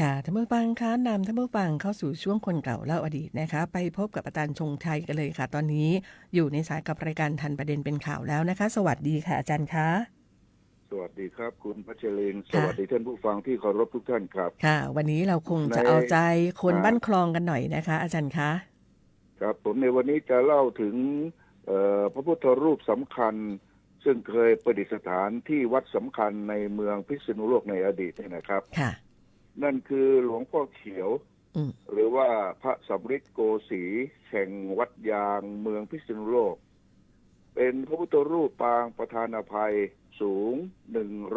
ค่ะท่านผู้ฟังคะนำท่านผู้ฟังเข้าสู่ช่วงคนเก่าเล่าอดีตนะคะ ไปพบกับอาจารย์ชงชัยกันเลยค่ะ ตอนนี้อยู่ในสายกับรายการทันประเด็นเป็นข่าวแล้วนะคะ สวัสดีค่ะอาจารย์คะสวัสดีครับ คุณพัชรินทร์สค่ะวัสดีท่านผู้ฟังที่เคารพทุกท่านครับ ค่ะ วันนี้เราคงจะในเอาใจคนอ่าบ้านคลองกันหน่อยนะคะ อาจารย์คะ ครับผมในวันนี้จะเล่าถึงเอ่อพระพุทธรูปสำคัญ ซึ่งเคยประดิษฐานที่วัดสำคัญในเมืองพิษณุโลกในอดีตเนี่ยนะครับค่ะ นั่นคือหลวงพ่อเขียวอืมหรือว่าพระสำริดโกสีแห่งวัดยางเมืองพิษณุโลก เป็นพระพุทธรูปปางประธานอภัยสูง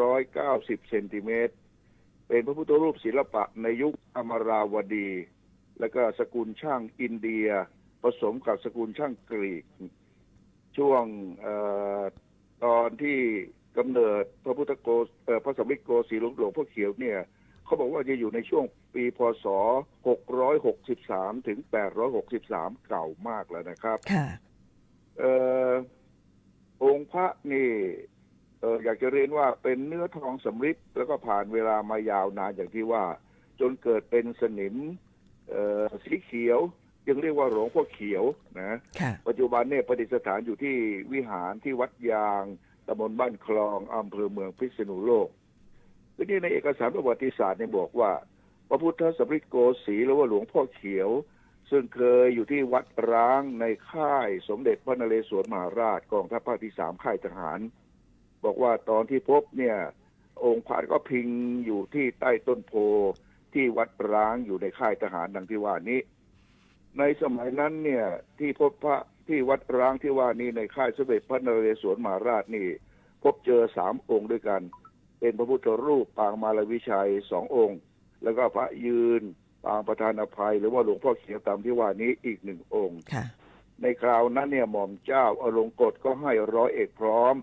190 เซนติเมตร เป็นพระพุทธรูปศิลปะในยุคอมราวดี และก็สกุลช่างอินเดีย ผสมกับสกุลช่างกรีก ช่วงเออตอนที่กำเนิดพระพุทธโกศเอ่อพระสมเด็จโกสีหลวงหลวงพ่อเขียวเนี่ย เขาบอกว่าจะอยู่ในช่วงปีพศ 663 ถึง 863 เก่ามากแล้วนะครับค่ะเอ่อองค์พระนี่เอออยากจะเรียนว่าเป็นเนื้อทองสำริดแล้วก็ผ่านเวลามายาวนานอย่างที่ว่า จนเกิดเป็นสนิมเอ่อสีเขียวยังเรียกว่าหลวงพ่อเขียวนะค่ะปัจจุบันเนี่ยประดิษฐานอยู่ที่วิหารที่วัดยางตำบลบ้านคลองอำเภอเมืองพิษณุโลก ทีนี้ในเอกสารประวัติศาสตร์เนี่ยบอกว่า พระพุทธสมฤทธิโกสีหรือว่าหลวงพ่อเขียว ซึ่งเคยอยู่ที่วัดร้างในค่ายสมเด็จพระนเรศวรมหาราชกองทัพภาคที่สามค่ายทหาร บอกว่าตอนที่พบเนี่ย องค์พระก็พิงอยู่ที่ใต้ต้นโพที่วัดร้างอยู่ในค่ายทหารดังที่ว่านี้ ในสมัยนั้นเนี่ยที่พบพระที่วัดร้างที่ว่านี้ในค่ายสมเด็จพระนเรศวรมหาราชนี่ พบเจอสามองค์ด้วยกัน เป็นพระพุทธรูปปางมาลวิชัยสององค์ แล้วก็พระยืนปางประธานอภัย หรือว่าหลวงพ่อเขียวตามที่ว่านี้อีกหนึ่งองค์ค่ะในคราวนั้นเนี่ยหม่อมเจ้าอลงกฎก็ให้ร้อยเอกพร้อม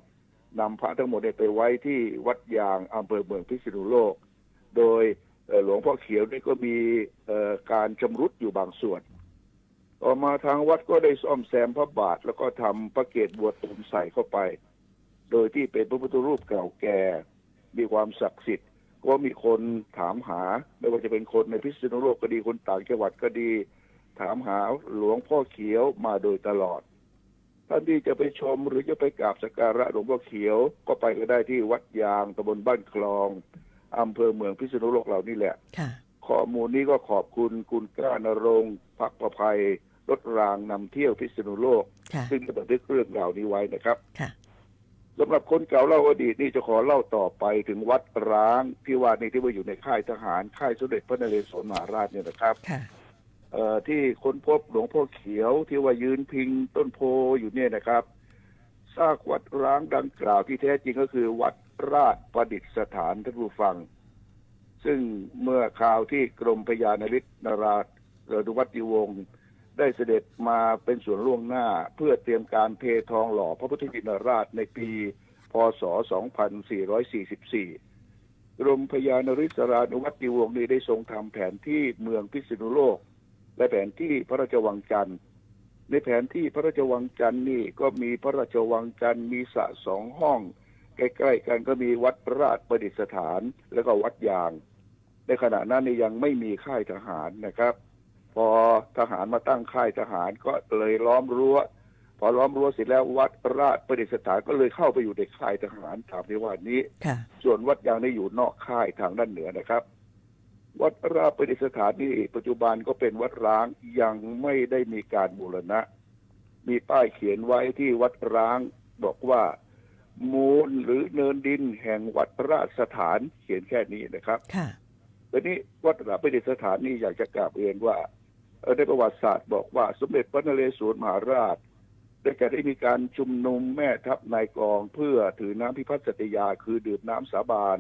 นำพระทั้งหมดเนี่ยไปไว้ที่วัดยางอำเภอเมืองพิษณุโลก โดยเอ่อหลวงพ่อเขียวนี่ก็มีเอ่อการชำรุดอยู่บางส่วน ต่อมาทางวัดก็ได้ซ่อมแซมพระบาท แล้วก็ทำพระเกศบัวตูมใส่เข้าไป โดยที่เป็นพระพุทธรูปเก่าแก่ มีความศักดิ์สิทธิ์ก็มีคนถามหา ไม่ว่าจะเป็นคนในพิษณุโลกก็ดีคนต่างจังหวัดก็ดี ถามหาหลวงพ่อเขียวมาโดยตลอดท่านที่จะไปชมหรือจะไปกราบสักการะหลวงพ่อเขียวก็ไปก็ได้ที่วัดยางตำบลบ้านคลองอำเภอเมืองพิษณุโลกเหล่านี้แหละค่ะข้อมูลนี้ก็ขอบคุณคุณกล้านรงค์พักประภัยรถรางนำเที่ยวพิษณุโลกค่ะซึ่งได้บันทึกเรื่องราวนี้ไว้นะครับค่ะ สำหรับคนเก่าเล่าอดีตนี่จะขอเล่าต่อไปถึงวัดร้างที่ว่านี่ที่ว่าอยู่ในค่ายทหารค่ายสมเด็จพระนเรศวรมหาราชเนี่ยนะครับค่ะเอ่อที่ค้นพบหลวงพ่อเขียวที่ว่ายืนพิงต้นโพอยู่เนี่ยนะครับซากวัดร้างดังกล่าวที่แท้จริงก็คือวัดราชประดิษฐานท่านผู้ฟัง ซึ่งเมื่อคราวที่กรมพยานริศนราชเรนุวัติวงศ์ ได้เสด็จมาเป็นส่วนล่วงหน้า เพื่อเตรียมการเททองหล่อพระพุทธชินราชในปี พศ 2444 กรมพยานริศรานุวัติวงศ์นี้ได้ทรงทำแผนที่เมืองพิษณุโลก และแผนที่พระราชวังจันทร์ ในแผนที่พระราชวังจันทร์นี่ก็มีพระราชวังจันทร์มีสระสองห้องใกล้ๆกันก็มีวัดราชประดิษฐาน แล้วก็วัดยาง ในขณะนั้นนี่ยังไม่มีค่ายทหารนะครับ พอทหารมาตั้งค่ายทหารก็เลยล้อมรั้ว พอล้อมรั้วเสร็จแล้ววัดราชประดิษฐานก็เลยเข้าไปอยู่ในค่ายทหารตามที่ว่านี้ค่ะส่วนวัดยางนี่อยู่นอกค่ายทางด้านเหนือนะครับ วัดราชประดิษฐานนี่ปัจจุบันก็เป็นวัดร้างยังไม่ได้มีการบูรณะ มีป้ายเขียนไว้ที่วัดร้างบอกว่ามูลหรือเนินดินแห่งวัดราชสถานเขียนแค่นี้นะครับค่ะ ทีนี้วัดราชประดิษฐานนี่อยากจะกราบเรียนว่าในประวัติศาสตร์บอกว่าสมเด็จพระนเรศวรมหาราชได้แก่ได้มีการชุมนุมแม่ทัพนายกองเพื่อถือน้ำพิพัฒน์สัตยาคือดื่มน้ำสาบาน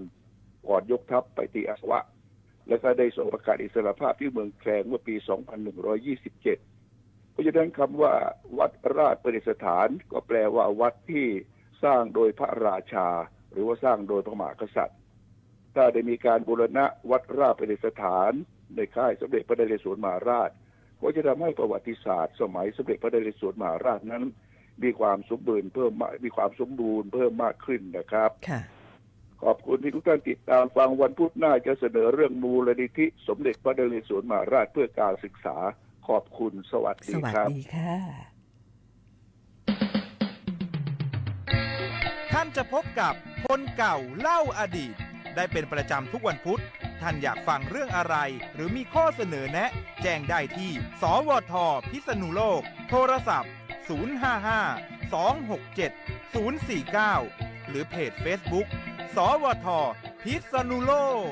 ก่อนยกทัพไปตีอาสวะ และก็ได้ส่งประกาศอิสรภาพที่เมืองแคลงเมื่อปี 2127 เพราะฉะนั้นคำว่าวัดราชประดิษฐานก็แปลว่าวัดที่สร้างโดยพระราชา หรือว่าสร้างโดยพระมหากษัตริย์ ถ้าได้มีการบูรณะวัดราชประดิษฐาน ในค่ายสมเด็จพระนเรศวรมหาราช ก็จะทำให้ประวัติศาสตร์ สมัยสมเด็จพระนเรศวรมหาราชนั้น มีความสมบูรณ์เพิ่มมากมีความสมบูรณ์เพิ่มมากขึ้นนะครับค่ะขอบคุณที่ทุกท่านติดตามฟังวันพุธหน้าจะเสนอเรื่องมูลนิธิ สมเด็จพระนเรศวรมหาราชเพื่อการศึกษา ขอบคุณสวัสสดีวัสครับดีค่ะ ท่านจะพบกับคนเก่าเล่าอดีต ได้เป็นประจำทุกวันพุธ ท่านอยากฟังเรื่องอะไร หรือมีข้อเสนอแนะ แจ้งได้ที่ สวทพิษณุโลก โทรศัพท์ 055 267 049 หรือเพจ Facebook สวทพิษณุโลก